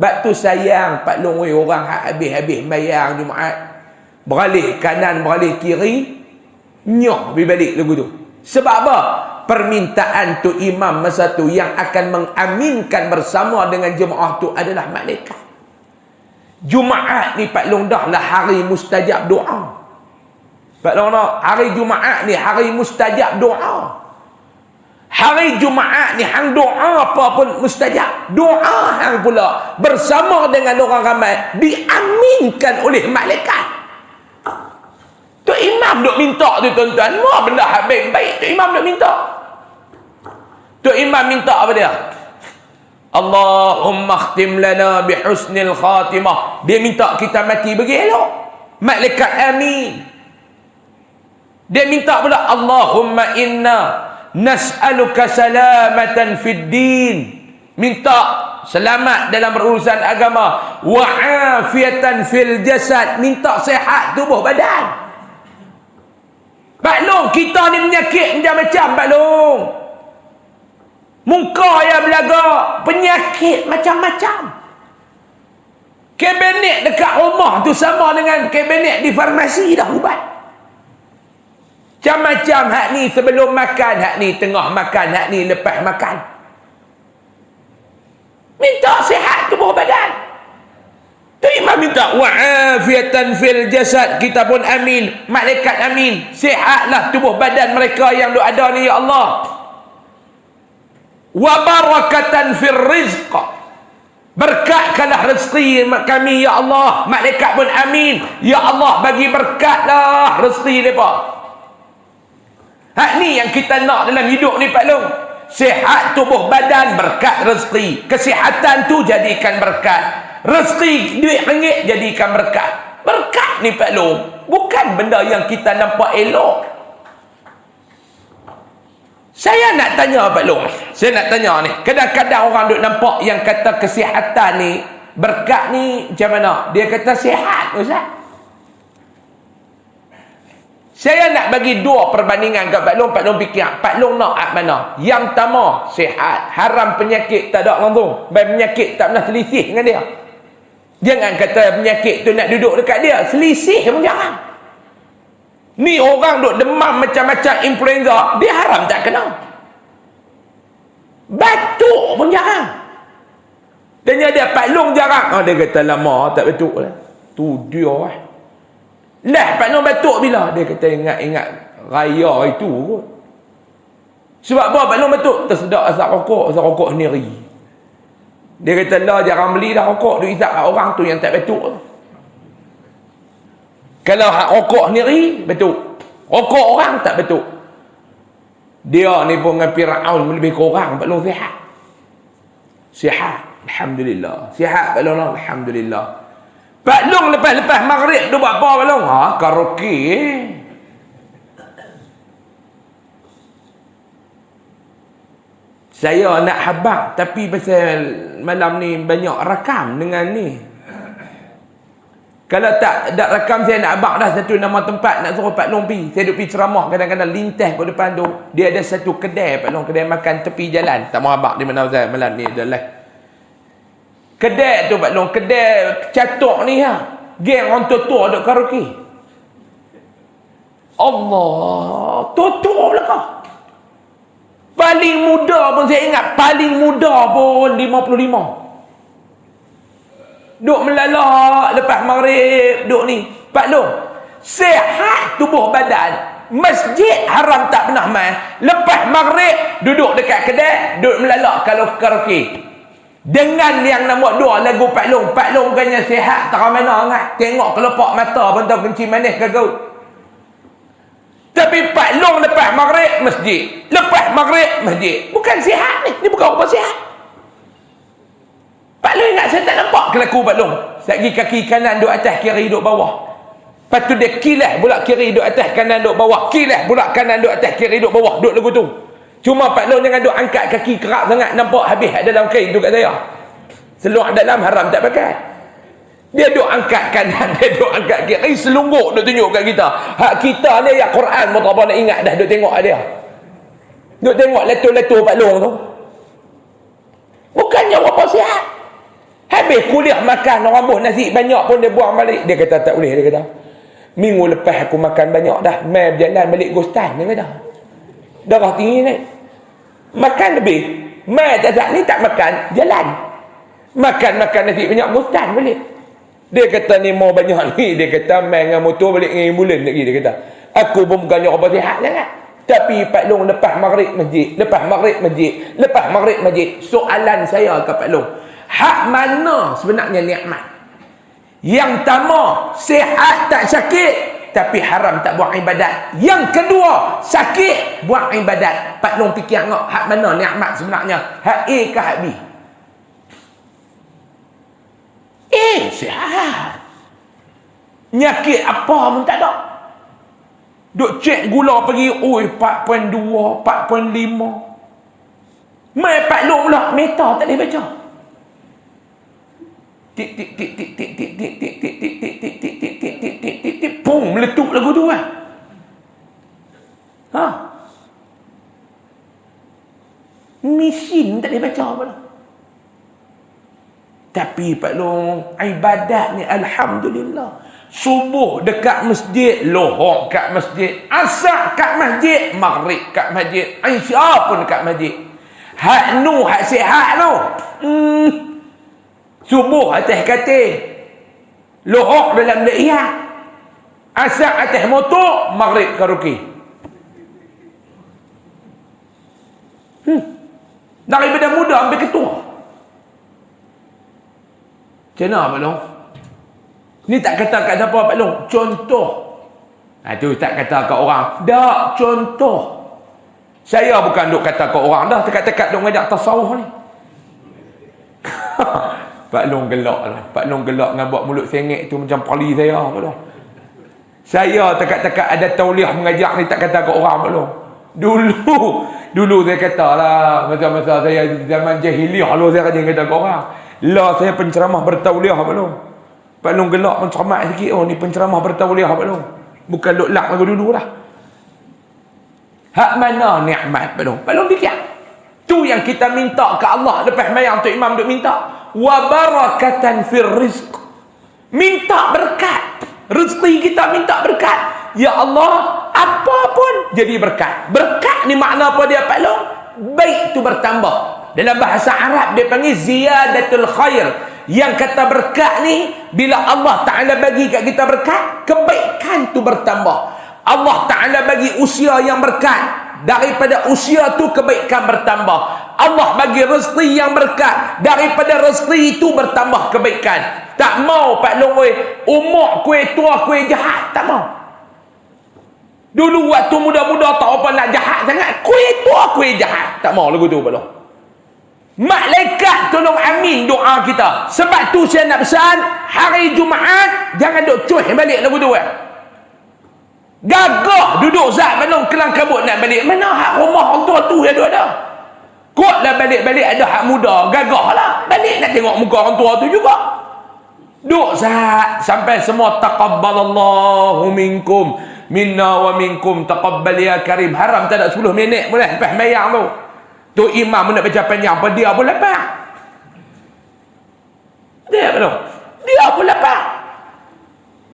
Bak tu sayang Pak Long weh orang habis-habis mayang Jumaat. Beralih kanan, beralih kiri. Nyoh pergi balik lagu tu. Sebab apa? Permintaan tu imam masa tu yang akan mengaminkan bersama dengan jemaah tu adalah malaikat. Jumaat ni Pak Long dah lah hari mustajab doa. Pak Long dah hari Jumaat ni hari mustajab doa. Hari Jumaat ni hang doa apa pun mustajab. Doa hang pula bersama dengan orang ramai diaminkan oleh malaikat. Tu imam duk minta tu tuan-tuan. Mau benda habis baik tu imam duk minta. Tu imam minta apa dia? Allahumma khtim lana bihusnil khatimah. Dia minta kita mati bagi elok. Malaikat amin. Dia minta pula Allahumma inna nas'aluka salamatan fid din minta selamat dalam urusan agama wa afiatan fil jasad minta sehat tubuh badan Pak Long, kita ni penyakit macam-macam Pak Long. Muka yang belaga, penyakit macam-macam. Kabinet dekat rumah tu sama dengan kabinet di farmasi dah ubat. Macam-macam hak ni sebelum makan, hak ni tengah makan, hak ni lepas makan. Minta sihat tubuh badan. Tu imam minta wa'afiatan fil jasad. Kita pun amin. Malaikat amin. Sihatlah tubuh badan mereka yang ada ni ya Allah. Wa barakatan fil rizq. Berkatkanlah rezeki kami ya Allah. Malaikat pun amin. Ya Allah bagi berkatlah rezeki mereka. Hak ni yang kita nak dalam hidup ni Pak Long. Sihat tubuh badan berkat rezeki. Kesihatan tu jadikan berkat. Rezeki duit ringgit jadikan berkat. Berkat ni Pak Long. Bukan benda yang kita nampak elok. Saya nak tanya Pak Long. Saya nak tanya ni. Kadang-kadang orang duk nampak yang kata kesihatan ni. Berkat ni macam mana? Dia kata sihat Ustaz. Saya nak bagi dua perbandingan kat Pak Long. Pak Long fikir, Pak Long nak at mana? Yang pertama, sihat. Haram penyakit tak ada langsung. Baik penyakit tak pernah selisih dengan dia. Jangan kata penyakit tu nak duduk dekat dia. Selisih pun jangan. Ni orang duk demam macam-macam influenza. Dia haram tak kena. Batuk pun jarang. Dan dia Pak Long jarang. Oh, dia kata lama tak batuk lah. Tu dia lah. Lah Pak batuk bila? Dia kata ingat-ingat raya itu kot. Sebab apa Pak Long batuk? Tersedak asap rokok, asap rokok sendiri. Dia kata lah jarang beli dah rokok. Dia isap orang tu yang tak batuk. Kalau hak rokok sendiri, batuk. Rokok orang tak batuk. Dia ni pun dengan Fir'aun lebih kurang Pak sihat. Sihat. Alhamdulillah. Sihat Pak. Alhamdulillah. Pak Long lepas-lepas maghrib tu buat apa Pak Long? Ha, karaoke. Saya nak habak tapi pasal malam ni banyak rakam dengan ni. Kalau tak ada rakam saya nak habak dah satu nama tempat nak suruh Pak Long pi. Saya duk pi ceramah kadang-kadang lintas kat depan tu. Dia ada satu kedai Pak Long, kedai makan tepi jalan. Tak mau habak di mana Ustaz malam ni adalah Kedai tu Pak Long, kedai catuk ni ha. Geng orang tua-tua duk karaoke. Allah, tua-tua belakang. Paling muda pun saya ingat, paling muda pun 55. Duk melalak lepas maghrib, duk ni. Pak Long, sehat tubuh badan. Masjid haram tak pernah main. Lepas maghrib, duduk dekat kedai, duduk melalak kalau karaoke. Dengan yang nombor dua lagu Pak Long. Pak Long bukannya sihat tak mana sangat. Tengok kelopak mata pun tahu kencing manis ke kau. Tapi Pak Long lepas maghrib masjid. Lepas maghrib masjid. Bukan sihat ni. Ni bukan apa sihat. Pak Long ingat saya tak nampak kelaku Pak Long. Sagi kaki kanan duduk atas kiri duduk bawah. Lepas tu dia kilah pula kiri duduk atas kanan duduk bawah. Kilah pula kanan duduk atas kiri duduk bawah. Duduk lagu tu. Cuma Pak Long jangan duk angkat kaki kerak sangat nampak habis dalam kain tu kat saya. Seluar dalam haram tak pakai. Dia duk angkat kanan, dia duk angkat kiri. Selungguk duk tunjuk kat kita. Hak kita ni ya Quran mau tak nak ingat dah duk tengok dia. Duk tengok letup-letup Pak Long tu. Bukannya apa sihat. Habis kuliah makan orang buh nasi banyak pun dia buang balik. Dia kata tak boleh. Dia kata. Minggu lepas aku makan banyak dah. Mai berjalan balik gostan. Dia kata. Darah tinggi ni. Makan lebih. Mai tak ni tak makan. Jalan. Makan-makan nasi banyak gostan balik. Dia kata ni mau banyak ni. Dia kata main dengan motor balik dengan ambulans lagi. Dia kata. Aku pun bukannya orang sihat sangat. Tapi Pak Long lepas maghrib masjid. Lepas maghrib masjid. Lepas maghrib masjid. Soalan saya ke Pak Long. Hak mana sebenarnya nikmat? Yang pertama, sihat tak sakit. Tapi haram tak buat ibadat. Yang kedua, sakit buat ibadat. Pak Long fikir tengok hak mana nikmat sebenarnya. Hak A ke hak B? Eh, sihat. Nyakit apa pun tak ada. Duk cek gula pergi, oi 4.2, 4.5. Mai Pak Long pula, meta tak boleh baca. Tik tik tik tik tik tik tik tik tik tik tik tik tik tik pum meletup lagu tu kan. Ha. Mesin tak boleh baca apa dah. Tapi Pak Long, ibadat ni Alhamdulillah. Subuh dekat masjid, lohok kat masjid. Asak kat masjid, maghrib kat masjid. Aisyah pun dekat masjid. Hak nu, hak sihat tu. Hmm. Subuh atas katil. Lohok dalam le'iyah. Asak atas motor, maghrib karuki. Hmm. Daripada muda sampai ketua. Macam mana Pak Long? Ni tak kata kat siapa Pak Long. Contoh. Ha, tu tak kata kat orang. Tak, contoh. Saya bukan duk kata kat orang dah. Tekat-tekat duk ngajak tasawuf ni. Pak Long gelak lah. Pak Long gelak dengan buat mulut sengit tu macam pali saya. Pak Long. Saya tekat-tekat ada tauliah mengajak ni tak kata kat orang Long. Dulu. Dulu saya kata lah. Masa-masa saya zaman jahiliah lu saya kata kata kat orang. Lah saya penceramah bertauliah Long. Pak Long gelak mencermat sikit. Oh ni penceramah bertauliah Pak Long. Bukan luk lak lagu dulu lah. Hak mana nikmat Pak Long? Pak Long fikir. Tu yang kita minta ke Allah lepas mayang tu imam duk minta. Wa barakatan fir rizq. Minta berkat. Rezeki kita minta berkat. Ya Allah, apa pun jadi berkat. Berkat ni makna apa dia Pak Long? Baik tu bertambah. Dalam bahasa Arab dia panggil ziyadatul khair. Yang kata berkat ni bila Allah Taala bagi kat kita berkat, kebaikan tu bertambah. Allah Taala bagi usia yang berkat. Daripada usia tu kebaikan bertambah. Allah bagi rezeki yang berkat. Daripada rezeki itu bertambah kebaikan. Tak mau Pak Long oi, umur kue tua kue jahat, tak mau. Dulu waktu muda-muda tak apa nak jahat sangat, kue tua kue jahat, tak mau lagu tu Pak Long. Malaikat tolong amin doa kita. Sebab tu saya nak pesan, hari Jumaat, jangan duk cuih balik lagu tu. Eh. Gagah duduk zat belum kelang kabut nak balik. Mana hak rumah orang tua tu yang ada. Kotlah balik-balik ada hak muda. Gagah lah. Balik nak tengok muka orang tua tu juga. Duk zat sampai semua taqabbalallahu minkum minna wa minkum taqabbal ya karim. Haram tak ada 10 minit boleh lepas mayang tu. Tu imam nak baca panjang apa dia pun lepas. Dia belum. Dia pun lepas.